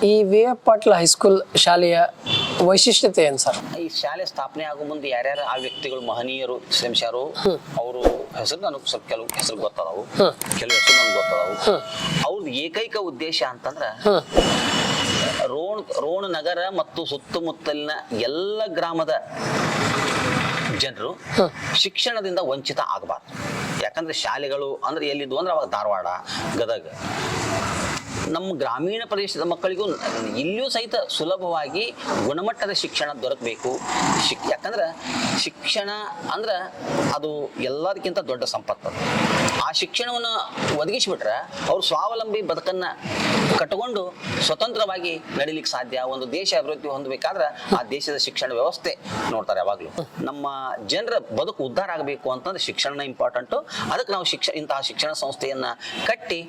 Speaker 2: ಈ V F Patil high school ಶಾಲೆಯ ವೈಶಿಷ್ಟ್ಯತೆ ಏನು ಸರ್?
Speaker 1: ಈ ಶಾಲೆ ಸ್ಥಾಪನೆ ಆಗೋ ಮುಂದೆ ಯಾರ್ಯಾರು ಆ ವ್ಯಕ್ತಿಗಳು ಮಹನೀಯರು ಶ್ರಮಿಸ್ಯಾರು ಅವರು ಹೆಸರು ನನಗೆ ಸ್ವಲ್ಪ ಕೆಲವು ಹೆಸರು ಗೊತ್ತದವು. ಕೆಲವು ಹೆಸರು ನನಗೆ ಗೊತ್ತದವು. ಅವ್ರದ್ದು ಏಕೈಕ ಉದ್ದೇಶ ಅಂತಂದ್ರ ರೋಣ ರೋಣ ನಗರ ಮತ್ತು ಸುತ್ತಮುತ್ತಲಿನ ಎಲ್ಲ ಗ್ರಾಮದ ಜನರು ಶಿಕ್ಷಣದಿಂದ ವಂಚಿತ ಆಗಬಾರ್ದು. ಯಾಕಂದ್ರೆ ಶಾಲೆಗಳು ಅಂದ್ರೆ ಎಲ್ಲಿದ್ವು ಅಂದ್ರೆ ಅವಾಗ ಧಾರವಾಡ ಗದಗ. ನಮ್ಮ ಗ್ರಾಮೀಣ ಪ್ರದೇಶದ ಮಕ್ಕಳಿಗೂ ಇಲ್ಲಿಯೂ ಸಹಿತ ಸುಲಭವಾಗಿ ಗುಣಮಟ್ಟದ ಶಿಕ್ಷಣ ದೊರಕಬೇಕು ಶಿಕ್, ಯಾಕಂದ್ರೆ ಶಿಕ್ಷಣ ಅಂದ್ರೆ ಅದು ಎಲ್ಲದಕ್ಕಿಂತ ದೊಡ್ಡ ಸಂಪತ್ತು. ಆ ಶಿಕ್ಷಣವನ್ನು ಒದಗಿಸಿಬಿಟ್ರೆ ಅವ್ರು ಸ್ವಾವಲಂಬಿ ಬದುಕನ್ನ ಕಟ್ಟಿಕೊಂಡು ಸ್ವತಂತ್ರವಾಗಿ ನಡೀಲಿಕ್ಕೆ ಸಾಧ್ಯ, ಒಂದು ದೇಶ ಅಭಿವೃದ್ಧಿ ಹೊಂದಬೇಕಾದ್ರೆ ಆ ದೇಶದ ಶಿಕ್ಷಣ ವ್ಯವಸ್ಥೆ ನೋಡ್ತಾರೆ ಯಾವಾಗಲೂ. ನಮ್ಮ ಜನರ ಬದುಕು ಉದ್ಧಾರ ಆಗಬೇಕು ಅಂತಂದ್ರೆ ಶಿಕ್ಷಣ ಇಂಪಾರ್ಟೆಂಟು ಅದಕ್ಕೆ ನಾವು ಶಿಕ್ಷಣ ಇಂತಹ ಶಿಕ್ಷಣ ಸಂಸ್ಥೆಯನ್ನ ಕಟ್ಟಿ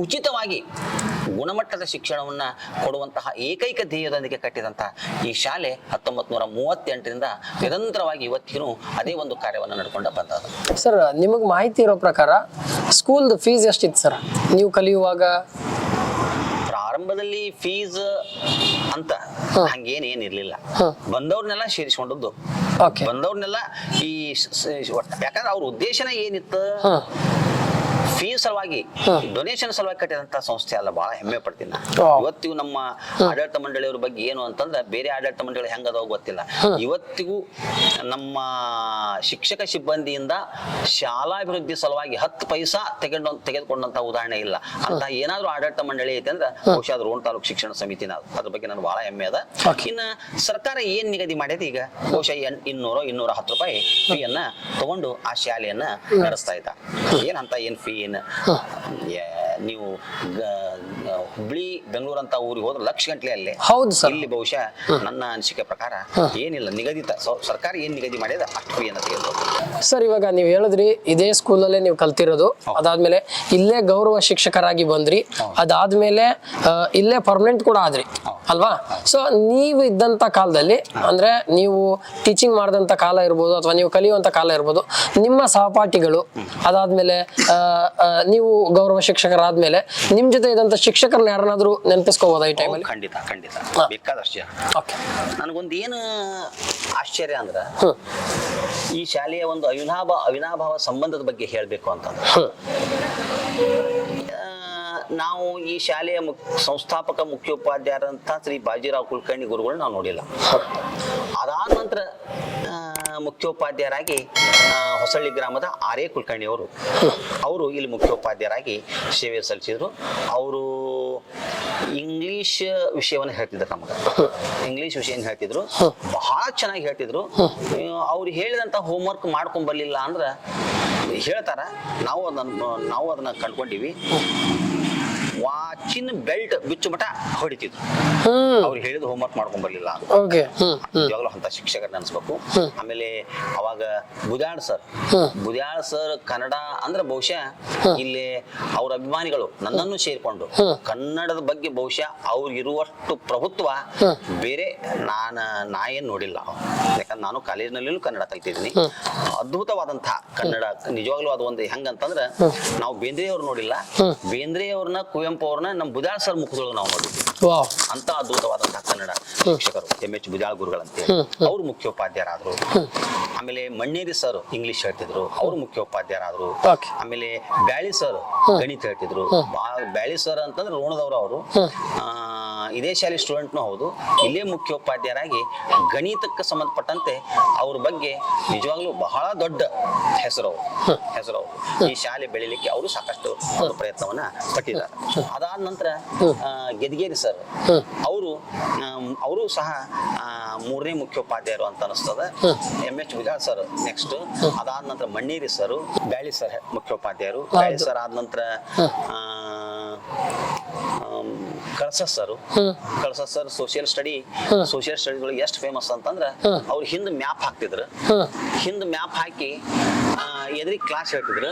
Speaker 1: ಉಚಿತವಾಗಿ ಗುಣಮಟ್ಟದ ಶಿಕ್ಷಣವನ್ನು ಕೊಡುವಂತಹ ಏಕೈಕ ಧ್ಯೇಯದೊಂದಿಗೆ ಕಟ್ಟಿದಂತಹ ಈ ಶಾಲೆ ಹತ್ತೊಂಬತ್ತು ನೂರ ಮೂವತ್ತೆಂಟರಿಂದ ನಿರಂತರವಾಗಿ ಇವತ್ತಿಗೂ ಅದೇ ಒಂದು ಕಾರ್ಯವನ್ನು ನಡ್ಕೊಂಡು ಬಂದದ್ದು.
Speaker 2: ಸರ್ ನಿಮಗೆ ಮಾಹಿತಿ ಇರೋ ಪ್ರಕಾರ ಸ್ಕೂಲ್ದು ಫೀಸ್ ಎಷ್ಟಿತ್ತು ಸರ್ ನೀವು ಕಲಿಯುವಾಗ?
Speaker 1: ಪ್ರಾರಂಭದಲ್ಲಿ ಫೀಸ್ ಅಂತ
Speaker 2: ಹಂಗೇನೇನಿರ್ಲಿಲ್ಲ.
Speaker 1: ಬಂದವ್ರನ್ನೆಲ್ಲ ಸೇರಿಸ್ಕೊಂಡದ್ದು.
Speaker 2: ಓಕೆ
Speaker 1: ಬಂದವ್ರನ್ನೆಲ್ಲ ಈ ಯಾಕಂದ್ರೆ ಅವ್ರ ಉದ್ದೇಶನೇ ಏನಿತ್ತು? ಫೀಸ್ ಸಲುವಾಗಿ ಡೊನೇಷನ್ ಸಲುವಾಗಿ ಕಟ್ಟಿದಂತ ಸಂಸ್ಥೆ ಅಲ್ಲ ಬಹಳ ಹೆಮ್ಮೆ ಪಡ್ತೀನಿ ನಾನು. ಇವತ್ತಿಗೂ ನಮ್ಮ ಆಡಳಿತ ಮಂಡಳಿಯವ್ರ ಬಗ್ಗೆ ಏನು ಅಂತಂದ್ರೆ ಬೇರೆ ಆಡಳಿತ ಮಂಡಳಿ ಹೆಂಗದವ ಗೊತ್ತಿಲ್ಲ. ಇವತ್ತಿಗೂ ನಮ್ಮ ಶಿಕ್ಷಕ ಸಿಬ್ಬಂದಿಯಿಂದ ಶಾಲಾ ಅಭಿವೃದ್ಧಿ ಸಲುವಾಗಿ ಹತ್ತು ಪೈಸಾ ತೆಗೆದು ತೆಗೆದುಕೊಂಡಂತ ಉದಾಹರಣೆ ಇಲ್ಲ. ಅಂತ ಏನಾದ್ರೂ ಆಡಳಿತ ಮಂಡಳಿ ಐತೆ ಅಂದ್ರೆ ಬಹುಶಃ ಅದು ರೋಣ ತಾಲೂಕು ಶಿಕ್ಷಣ ಸಮಿತಿನ ಅದು. ಅದ್ರ ಬಗ್ಗೆ ನನಗೆ ಬಹಳ ಹೆಮ್ಮೆ ಅದ. ಇನ್ನ ಸರ್ಕಾರ ಏನ್ ನಿಗದಿ ಮಾಡ್ಯದ ಈಗ? ಬಹುಶಃ ಇನ್ನೂರು ಇನ್ನೂರ ಹತ್ತು ರೂಪಾಯಿ ಫೀಯನ್ನ ತಗೊಂಡು ಆ ಶಾಲೆಯನ್ನ ನಡೆಸ್ತಾ ಇದ್ದ. ಏನಂತ ಏನ್ ಫೀ ಏನ್ ನೀವು ಗ- ಹುಬ್ಳಿ ಬೆಂಗಳೂರು ಅಂತ ಊರಿಗೆ ಹೋದ್ರೆ ಲಕ್ಷ ಗಂಟ್ಲೆ ಅಲ್ಲಿ.
Speaker 2: ಹೌದು ಸರ್.
Speaker 1: ಇಲ್ಲಿ ಬಹುಶಃ ನನ್ನ ಅನಿಸಿಕೆ ಪ್ರಕಾರ ಏನಿಲ್ಲ ನಿಗದಿತ. ಸರ್ಕಾರ ಏನ್ ನಿಗದಿ ಮಾಡಿದ ಅಷ್ಟು ಅಂತ ತೆಗೆದುಕೊಂಡು
Speaker 2: ಸರ್ ಇವಾಗ ನೀವು ಹೇಳಿದ್ರಿ ಇದೇ ಸ್ಕೂಲಲ್ಲೇ ನೀವು ಕಲ್ತಿರೋದು. ಅದಾದ್ಮೇಲೆ ಇಲ್ಲೇ ಗೌರವ ಶಿಕ್ಷಕರಾಗಿ ಬಂದ್ರಿ. ಅದಾದ್ಮೇಲೆ ಇಲ್ಲೇ ಪರ್ಮನೆಂಟ್ ಕೂಡ ಆದ್ರಿ. ಅಲ್ವಾ? ಸೊ ನೀವು ಇದ್ದಂತ ಕಾಲದಲ್ಲಿ ಅಂದ್ರೆ ನೀವು ಟೀಚಿಂಗ್ ಮಾಡಿದಂತ ಕಾಲ ಇರ್ಬೋದು ಅಥವಾ ನೀವು ಕಲಿಯುವಂತ ಕಾಲ ಇರ್ಬೋದು ನಿಮ್ಮ ಸಹಪಾಠಿಗಳು ಅದಾದ್ಮೇಲೆ ನೀವು ಗೌರವ ಶಿಕ್ಷಕರಾದ್ಮೇಲೆ ನಿಮ್ ಜೊತೆ ಇದ್ದಂತ ಮಾಡಿದಂತ ಶಿಕ್ಷಕರನ್ನ ಯಾರನ್ನಾದ್ರೂ ನೆನಪಿಸ್ಕೋಬೋದಾ ಈ ಟೈಮಲ್ಲಿ
Speaker 1: ಖಂಡಿತ ಖಂಡಿತ. ಬೇಕಾದಷ್ಟು ಜನ.
Speaker 2: ಓಕೆ.
Speaker 1: ನನಗೊಂದು ಏನು ಆಶ್ಚರ್ಯ ಅಂದ್ರೆ ಈ ಶಾಲೆಯ ಒಂದು ಅವಿನಾಭ ಅವಿನಾಭಾವ ಸಂಬಂಧದ ಬಗ್ಗೆ ಹೇಳಬೇಕು ಅಂತಂದ್ರೆ ನಾವು ಈ ಶಾಲೆಯ ಮುಕ್ ಸಂಸ್ಥಾಪಕ ಮುಖ್ಯೋಪಾಧ್ಯಾಯರಂತ ಶ್ರೀ ಬಾಜಿರಾವ್ ಕುಲಕರ್ಣಿ ಗುರುಗಳು ನಾವು ನೋಡಿಲ್ಲ. ಅದಾದ ನಂತರ ಮುಖ್ಯೋಪಾಧ್ಯಾಯರಾಗಿ ಹೊಸಳ್ಳಿ ಗ್ರಾಮದ ಆರ್ಯ ಕುಲಕರ್ಣಿ ಅವರು. ಅವರು ಇಲ್ಲಿ ಮುಖ್ಯೋಪಾಧ್ಯಾಯರಾಗಿ ಸೇವೆ ಸಲ್ಲಿಸಿದ್ರು. ಅವರು ಇಂಗ್ಲಿಷ್ ವಿಷಯವನ್ನು ಹೇಳ್ತಿದ್ರು ನಮಗೆ. ಇಂಗ್ಲಿಷ್ ವಿಷಯ ಹೇಳ್ತಿದ್ರು. ಬಹಳ ಚೆನ್ನಾಗಿ ಹೇಳ್ತಿದ್ರು. ಅವ್ರು ಹೇಳಿದಂತ ಹೋಮ್ವರ್ಕ್ ಮಾಡ್ಕೊಂಡ್ ಬರ್ಲಿಲ್ಲ ಅಂದ್ರೆ ಹೇಳ್ತಾರ. ನಾವು ಅದನ್ನ ನಾವು ಅದನ್ನ ಕಂಡ್ಕೊಂಡಿವಿ ವಾಚಿನ ಬೆಲ್ಟ್ ಬಿಚ್ಚು ಮಠ ಹೊಡಿತಿದ್ರು. ಅವ್ರು ಹೇಳಿದ ಹೋಮ್ವರ್ಕ್ ಮಾಡ್ಕೊಂಡ್ ಬರ್ಲಿಲ್ಲ. ಯಾವಾಗಲೂ ಅಂತ ಶಿಕ್ಷಕರ ನೆನೆಸ್ಬೇಕು ಆಮೇಲೆ ಅವಾಗ ಬುದ್ಯಾಳ್ ಸರ್.
Speaker 2: ಬುದಾಳ್
Speaker 1: ಬುದ್ಯಾಳ್ ಸರ್ ಕನ್ನಡ ಅಂದ್ರೆ ಬಹುಶಃ ಇಲ್ಲಿ ಅವ್ರ ಅಭಿಮಾನಿಗಳು ನನ್ನನ್ನು ಸೇರ್ಕೊಂಡು ಕನ್ನಡದ ಬಗ್ಗೆ ಬಹುಶಃ ಅವ್ರಿಗಿರುವಷ್ಟು ಪ್ರಭುತ್ವ ಬೇರೆ ನಾನು ನಾ ಏನ್ ನೋಡಿಲ್ಲ ಯಾಕಂದ್ರೆ ನಾನು ಕಾಲೇಜಿನಲ್ಲೂ ಕನ್ನಡ ಕಲ್ತಿದ್ದೀನಿ. ಅದ್ಭುತವಾದಂತಹ ಕನ್ನಡ ನಿಜವಾಗ್ಲೂ ಅದು ಒಂದು ಹೆಂಗಂತಂದ್ರೆ ನಾವು ಬೇಂದ್ರೆಯವ್ರು ನೋಡಿಲ್ಲ. ಬೇಂದ್ರೆಯವ್ರನ್ನ ಕುವೆಂಪು ಅವ್ರನ್ನ ನಮ್ಮ ಬುದ್ಯಾಳ್ ಸರ್ ಮುಖದೊಳಗೆ ನಾವು ನೋಡಿದ್ವಿ ಅಂತ ಅದ್ಭುತವಾದಂತಹ ಕನ್ನಡ ಶಿಕ್ಷಕರು ಎಂ ಎಚ್ ಬುಜಾಳ ಗುರುಗಳಂತೆ ಅವರು ಮುಖ್ಯೋಪಾಧ್ಯಾಯರಾದ್ರು. ಆಮೇಲೆ ಮಣ್ಣೇರಿ ಸರ್ ಇಂಗ್ಲಿಷ್ ಹೇಳ್ತಿದ್ರು. ಅವರು ಮುಖ್ಯೋಪಾಧ್ಯಾಯರಾದ್ರು. ಆಮೇಲೆ ಬ್ಯಾಳಿ ಸರ್ ಗಣಿತ ಹೇಳ್ತಿದ್ರು. ಬ್ಯಾಳಿ ಸರ್ ಅಂತಂದ್ರೆ ರೋಣದವರು ಅವರು. ಇದೇ ಶಾಲೆ ಸ್ಟೂಡೆಂಟ್ನೂ ಹೌದು. ಇಲ್ಲೇ ಮುಖ್ಯೋಪಾಧ್ಯಾಯರಾಗಿ ಗಣಿತಕ್ಕೆ ಸಂಬಂಧಪಟ್ಟಂತೆ ಅವ್ರ ಬಗ್ಗೆ ನಿಜವಾಗ್ಲೂ ಬಹಳ ದೊಡ್ಡ ಹೆಸರು ಹೆಸರು ಈ ಶಾಲೆ ಬೆಳಿಲಿಕ್ಕೆ ಅವರು ಸಾಕಷ್ಟು ಪ್ರಯತ್ನವನ್ನ ಪಟ್ಟಿದ್ದಾರೆ. ಅದಾದ ನಂತರ ಗೆದ್ಗೇರಿ ಸರ್ ಅವರು ಅವರು ಸಹ ಮೂರನೇ ಮುಖ್ಯೋಪಾಧ್ಯಾಯರು ಅಂತ ಅನಿಸ್ತದೆ. M H Vijal sir next ಅದಾದ ನಂತರ ಮಣ್ಣೇರಿ ಸರ್ ಬ್ಯಾಳಿ ಸರ್ ಮುಖ್ಯೋಪಾಧ್ಯಾಯರು. ಬ್ಯಾಳಿ ಸರ್ ಆದ ನಂತರ Kalasa sir Kalasa sir social study social ಸ್ಟಡಿಗಳು ಎಷ್ಟು ಫೇಮಸ್ ಅಂತಂದ್ರ ಅವ್ರು ಹಿಂದ್ ಮ್ಯಾಪ್ ಹಾಕ್ತಿದ್ರು. ಹಿಂದ್ ಮ್ಯಾಪ್ ಹಾಕಿ ಎದ್ರಿಗೆ ಕ್ಲಾಸ್ ಹೇಳ್ತಿದ್ರು.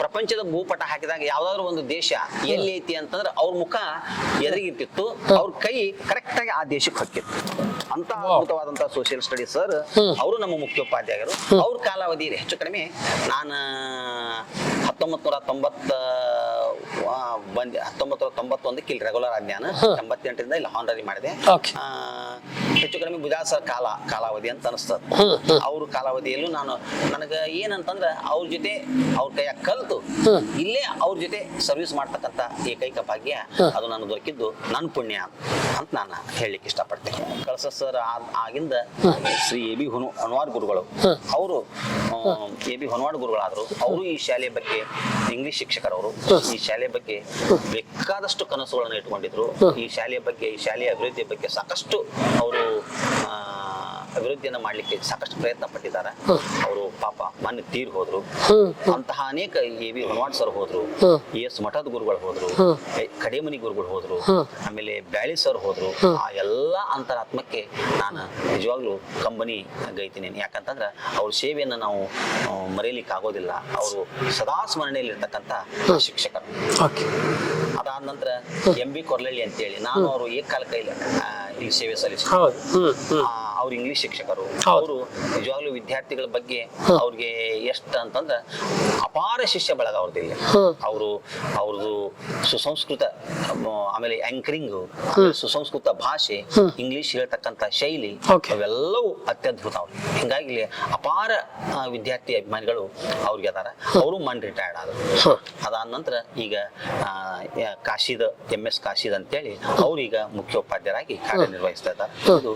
Speaker 1: ಪ್ರಪಂಚದ ಭೂಪಟ ಹಾಕಿದಾಗ ಯಾವ್ದಾದ್ರು ಒಂದು ದೇಶ ಎಲ್ಲಿ ಐತಿ ಅಂತಂದ್ರೆ ಅವ್ರ ಮುಖ ಎದುರಿಗಿರ್ತಿತ್ತು. ಅವ್ರ ಕೈ ಕರೆಕ್ಟ್ ಆಗಿ ಆ ದೇಶಕ್ಕೆ ಹೊಕ್ಕಿತ್ತು ಅಂತ ಅದ್ಭುತವಾದಂತಹ ಸೋಷಿಯಲ್ ಸ್ಟಡಿ ಸರ್. ಅವರು ನಮ್ಮ ಮುಖ್ಯೋಪಾಧ್ಯಾಯರು. ಅವ್ರ ಕಾಲಾವಧಿ ಹೆಚ್ಚು ಕಡಿಮೆ ನಾನು ಹತ್ತೊಂಬತ್ ನೂರ ತೊಂಬತ್ತ ಬಂದೆ ಹತ್ತೊಂಬತ್ತು ನೂರ ತೊಂಬತ್ತೊಂದಕ್ಕೆ ಇಲ್ಲಿ ರೆಗ್ಯುಲರ್ ಆದ ನಾನು ಎಂಬತ್ತೆಂಟರಿಂದ ಇಲ್ಲಿ ಹಾನರಿ ಮಾಡಿದೆ. ಹೆಚ್ಚು ಕಡಿಮೆ ಸರ್ ಕಾಲ ಕಾಲಾವಧಿ ಅಂತ ಅನಿಸ್ತದೆ. ಅವ್ರ ಕಾಲಾವಧಿಯಲ್ಲೂ ನಾನು ನನಗೆ ಏನಂತಂದ್ರೆ ಅವ್ರ ಜೊತೆ ಅವ್ರ ಕೈಯ ಕಲ್ತು ಇಲ್ಲೇ ಅವ್ರ ಜೊತೆ ಸರ್ವಿಸ್ ಮಾಡ್ತಕ್ಕಂಥ ಏಕೈಕ ಭಾಗ್ಯ ಅದು ನಾನು ದೊರಕಿದ್ದು ನನ್ನ ಪುಣ್ಯ ಅಂತ ನಾನು ಹೇಳಲಿಕ್ಕೆ ಇಷ್ಟಪಡ್ತೇನೆ. ಕಳಸ ಸರ್ ಆಗಿಂದ ಶ್ರೀ ಎ ಬಿ ಹುನು ಹನುವಾರ್ ಗುರುಗಳು. ಅವರು ಎ ಬಿ ಹೊನವಾಡ್ ಗುರುಗಳಾದರು. ಅವರು ಈ ಶಾಲೆ ಬಗ್ಗೆ ಇಂಗ್ಲಿಷ್ ಶಿಕ್ಷಕರವರು. ಈ ಶಾಲೆ ಬಗ್ಗೆ ಬೇಕಾದಷ್ಟು ಕನಸುಗಳನ್ನು ಇಟ್ಕೊಂಡಿದ್ರು ಈ ಶಾಲೆಯ ಬಗ್ಗೆ ಈ ಶಾಲೆಯ ಅಭಿವೃದ್ಧಿಯ ಬಗ್ಗೆ ಸಾಕಷ್ಟು ಅವರು ಅಭಿವೃದ್ಧಿಯನ್ನ ಮಾಡ್ಲಿಕ್ಕೆ ಸಾಕಷ್ಟು ಪ್ರಯತ್ನ ಪಟ್ಟಿದ್ದಾರೆ. ಅವರು ಪಾಪ ಮೊನ್ನೆ ತೀರ್ ಹೋದ್ರು. ಅಂತಹ ಅನೇಕ ಎ ವಿ ಹೊನವಾಡ್ ಸರ್ ಹೋದ್ರು. ಎ ಎಸ್ ಮಠದ ಗುರುಗಳು ಹೋದ್ರು. ಕಡೇಮನಿ ಗುರುಗಳು ಹೋದ್ರು. ಆಮೇಲೆ ಬ್ಯಾಳಿ ಸರ್ ಹೋದ್ರು. ಆ ಎಲ್ಲಾ ಅಂತರಾತ್ಮಕ್ಕೆ ನಾನು ನಿಜವಾಗ್ಲೂ ಕಂಬನಿ ಗೈತೀನಿ ಯಾಕಂತಂದ್ರೆ ಅವ್ರ ಸೇವೆಯನ್ನು ನಾವು ಮರೆಯಲಿಕ್ಕೆ ಆಗೋದಿಲ್ಲ. ಅವರು ಸದಾ ಸ್ಮರಣೆಯಲ್ಲಿ ಇರ್ತಕ್ಕಂಥ ಶಿಕ್ಷಕರು. ಅದಾದ ನಂತರ ಎಂ ಬಿ ಕೊರ್ಲಳ್ಳಿ ಅಂತೇಳಿ ನಾನು ಅವರು ಏಕಾಲ ಕೈಲಿ ಇಲ್ಲಿ ಸೇವೆ ಸಲ್ಲಿಸಿ
Speaker 2: ಹೌದು. ಹ್ಮ್ ಹ್ಮ್.
Speaker 1: ಅವ್ರು ಇಂಗ್ಲಿಷ್ ಶಿಕ್ಷಕರು.
Speaker 2: ಹೌದು.
Speaker 1: ಅವರು ನಿಜವಾಗ್ಲೂ ವಿದ್ಯಾರ್ಥಿಗಳ ಬಗ್ಗೆ ಅವ್ರಿಗೆ ಎಷ್ಟ ಅಂತಂದ್ರೆ ಅಪಾರ ಶಿಷ್ಯ ಬಳಗ ಅವ್ರದ್ದು ಇಲ್ಲಿ. ಅವರು ಅವ್ರದ್ದು ಸುಸಂಸ್ಕೃತ ಆಮೇಲೆ ಆಂಕರಿಂಗ್ ಸುಸಂಸ್ಕೃತ ಭಾಷೆ ಇಂಗ್ಲಿಷ್ ಹೇಳ್ತಕ್ಕಂತ ಶೈಲಿ
Speaker 2: Okay.
Speaker 1: ಅವೆಲ್ಲವೂ ಅತ್ಯದ್ಭುತ ಅವ್ರು. ಹಿಂಗಾಗಿ ಇಲ್ಲಿ ಅಪಾರ ಆ, ವಿದ್ಯಾರ್ಥಿ ಅಭಿಮಾನಿಗಳು ಅವ್ರಿಗೆ ಅದಾರ. ಅವರು ಮನ್ ರಿಟೈರ್ಡ್ ಆದರು. ಅದಾದ ನಂತರ ಈಗ ಆ, ಯ- ಕಾಶಿದ ಎಂ ಎಸ್ ಕಾಶಿದ್ ಅಂತೇಳಿ ಅವ್ರೀಗ ಮುಖ್ಯೋಪಾಧ್ಯಾಯರಾಗಿ ಕಾರ್ಯನಿರ್ವಹಿಸ್ತಾ ಇದ್ದಾರೆ. ಇದು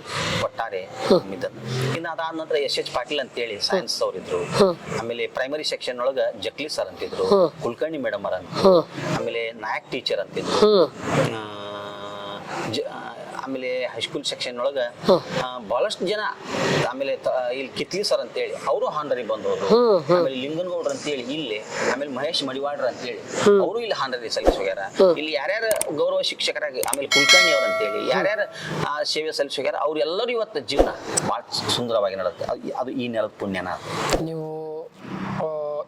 Speaker 1: ಒಟ್ಟಾರೆ ಇನ್ನು ಅದಾದ ನಂತರ ಎಸ್ ಎಚ್ ಪಾಟೀಲ್ ಅಂತೇಳಿ ಸೈನ್ಸ್ ಅವರಿದ್ರು. ಆಮೇಲೆ ಪ್ರೈಮರಿ ಸೆಕ್ಷನ್ ಒಳಗ ಜಕ್ಲಿ ಸರ್ ಅಂತಿದ್ರು ಕುಲಕರ್ಣಿ ಮೇಡಮ್ ಅವ್ರ ಅಂತಿದ್ರು ಆಮೇಲೆ ನಾಯಕ್ ಟೀಚರ್ ಅಂತಿದ್ರು. ಆಮೇಲೆ ಹೈಸ್ಕೂಲ್ ಸೆಕ್ಷನ್ ಒಳಗ ಆ, ಬಹಳಷ್ಟು ಜನ ಆಮೇಲೆ ತ- ಇಲ್ಲಿ ಕಿತ್ಲಿ ಸರ್ ಅಂತೇಳಿ ಅವರು ಹಾಂಡರಿ ಬಂದವರು. ಆಮೇಲೆ ಲಿಂಗನಗೌಡ್ರ ಅಂತೇಳಿ ಇಲ್ಲಿ ಆಮೇಲೆ ಮಹೇಶ್ ಮಡಿವಾಡ್ರ ಅಂತೇಳಿ ಅವರು ಇಲ್ಲಿ ಹಾಂಡರಿ ಸಲ್ಲಿಸೋಗ್ಯಾರ ಇಲ್ಲಿ ಯಾರ್ಯಾರ ಗೌರವ ಶಿಕ್ಷಕರಾಗಿ ಆಮೇಲೆ ಕುಲಕರ್ಣಿ ಅವ್ರ ಅಂತೇಳಿ ಯಾರ್ಯಾರ ಆ, ಸೇವೆ ಸಲ್ಲಿಸೋಗ್ಯಾರ ಅವ್ರೆಲ್ಲರೂ ಇವತ್ತು ಜೀವನ ಬಹಳ ಸುಂದರವಾಗಿ ನಡುತ್ತೆ. ಅದು- ಅದು ಈ ನೆಲದ ಪುಣ್ಯನ.
Speaker 2: ನೀವು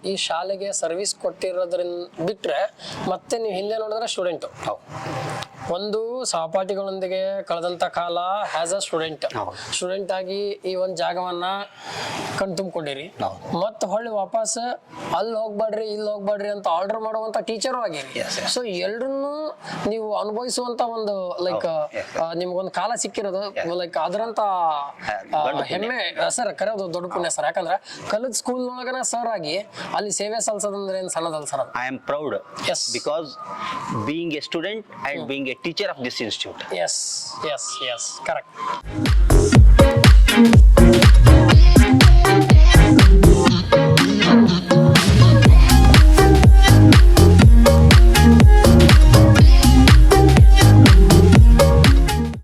Speaker 2: ಈ ಶಾಲೆಗೆ ಸರ್ವಿಸ್ ಕೊಟ್ಟಿರೋದ್ರಿಂದ ಬಿಟ್ರೆ ಮತ್ತೆ ನೀವು ಹಿಂದೆ ನೋಡಿದ್ರೆ ಸ್ಟೂಡೆಂಟು
Speaker 1: ಹೌದು.
Speaker 2: ಒಂದು ಸಹಪಾಠಿಗಳೊಂದಿಗೆ ಕಳೆದಂತ ಕಾಲ ಆಸ್ ಅ ಸ್ಟೂಡೆಂಟ್. ಸ್ಟೂಡೆಂಟ್ ಆಗಿ ಈ ಒಂದು ಜಾಗವನ್ನ ಕಣ್ ತುಂಬಿಕೊಂಡಿರಿ
Speaker 1: ಹೌದು.
Speaker 2: ಮತ್ತ ಹೊಳ್ಳಿ ವಾಪಸ್ ಅಲ್ಲಿ ಹೋಗ್ಬೇಡ್ರಿ ಇಲ್ಲಿ ಹೋಗ್ಬೇಡ್ರಿ ಅಂತ ಆರ್ಡರ್ ಮಾಡುವಂತ ಟೀಚರು ಆಗಿರಿ. ಸೊ ಎಲ್ರನ್ನು ನೀವು ಅನುಭವಿಸುವಂತ ಒಂದು ಲೈಕ್ ನಿಮ್ಗೊಂದು ಕಾಲ ಸಿಕ್ಕಿರೋದು. ಲೈಕ್ ಅದರಂತ. ಹೆಮ್ಮೆ ಸರ್ ಕರೆಯೋದು ದೊಡ್ಡ ಪುಣ್ಯ ಸರ್. ಯಾಕಂದ್ರೆ ಕಲಿತ ಸ್ಕೂಲ್ ಒಳಗನ ಸರ್ ಆಗಿ ಅಲ್ಲಿ ಸೇವೆ ಸಲ್ಸೋದಂದ್ರೆ ಏನ್ ಸಣ್ಣದಲ್ಲ sir I
Speaker 1: am proud as
Speaker 2: because
Speaker 1: being a student and being being teacher of this institute.
Speaker 2: Yes, yes, yes, correct.